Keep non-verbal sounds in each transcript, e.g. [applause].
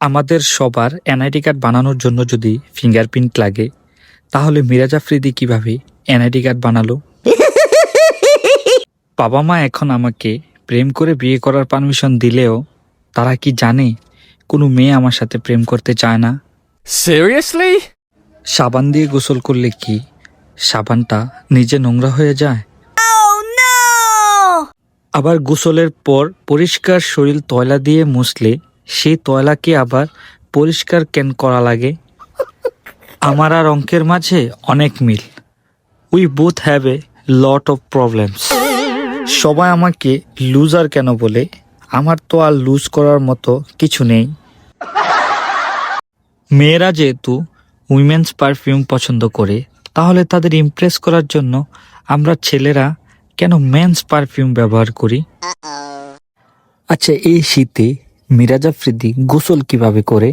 আমাদের সবার NID card বানানোর জন্য যদি ফিঙ্গারপ্রিন্ট লাগে তাহলে মিরাজ আফ্রিদি কীভাবে এনআইডি কার্ড বানালো? [laughs] বাবা মা এখন আমাকে প্রেম করে বিয়ে করার পারমিশন দিলেও তারা কি জানে? কোনো মেয়ে আমার সাথে প্রেম করতে চায় না। Seriously? সাবান দিয়ে গোসল করলে কি সাবানটা নিজে নোংরা হয়ে যায়? আবার গোসলের পর পরিষ্কার শরীর তয়লা দিয়ে মুছলে সেই তয়লাকে আবার পরিষ্কার কেন করা লাগে? আমার আর অঙ্কের মাঝে অনেক মিল। We both have a lot of problems সবাই আমাকে লুজার কেন বলে? আমার তো আর লুজ করার মতো কিছু নেই। মেয়েরা যেহেতু উইমেন্স পারফিউম পছন্দ করে তাহলে তাদের ইমপ্রেস করার জন্য আমরা ছেলেরা কেন মেন্স পারফিউম ব্যবহার করি? আচ্ছা এই শীতে মিরাজ আফ্রিদি গোসল কীভাবে করে?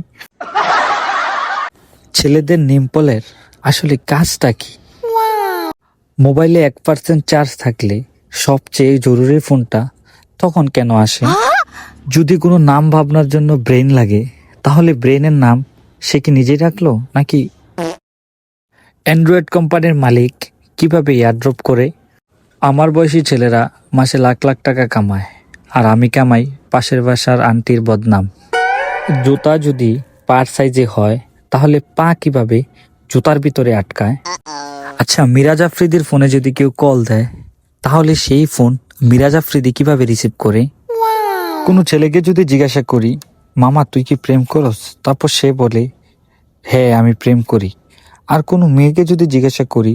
ছেলেদের নিম্পলের আসলে কাজটা কি? মোবাইলে এক পার্সেন্ট চার্জ থাকলে সবচেয়ে জরুরি ফোনটা তখন কেন আসে? যদি কোনো নাম ভাবনার জন্য ব্রেন লাগে, তাহলে ব্রেনের নাম সে কি নিজেই রাখল নাকি অ্যান্ড্রয়েড কোম্পানির মালিক কীভাবে এয়ারড্রপ করে? আমার বয়সী ছেলেরা মাসে লাখ লাখ টাকা কামায়, আর আমি কামাই পাশের বাসার আন্টির বদনাম। জুতা যদি পার সাইজে হয়, তাহলে পা কীভাবে জুতার ভিতরে আটকায়? আচ্ছা মিরাজ আফ্রিদির ফোনে যদি কেউ কল দেয়, তাহলে সেই ফোন মিরাজ আফ্রিদি কীভাবে রিসিভ করে? কোনো ছেলেকে যদি জিজ্ঞাসা করি, মামা, তুই কি প্রেম করস? তারপর সে বলে হ্যাঁ আমি প্রেম করি। আর কোনো মেয়েকে যদি জিজ্ঞাসা করি,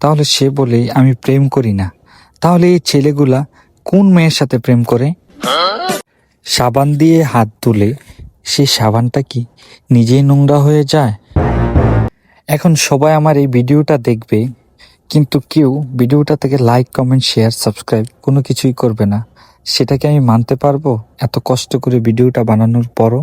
তাহলে সে বলে, আমি প্রেম করি না। তাহলে এই ছেলেগুলা কোন মেয়ের সাথে প্রেম করে? সাবান দিয়ে হাত তুলে সেই সাবানটা কি নিজেই নোংরা হয়ে যায়? এখন সবাই আমার এই ভিডিওটা দেখবে, কিন্তু কেউ ভিডিওটা থেকে লাইক কমেন্ট শেয়ার সাবস্ক্রাইব কোনো কিছুই করবে না। সেটাকে আমি মানতে পারব? এত কষ্ট করে ভিডিওটা বানানোর পরও?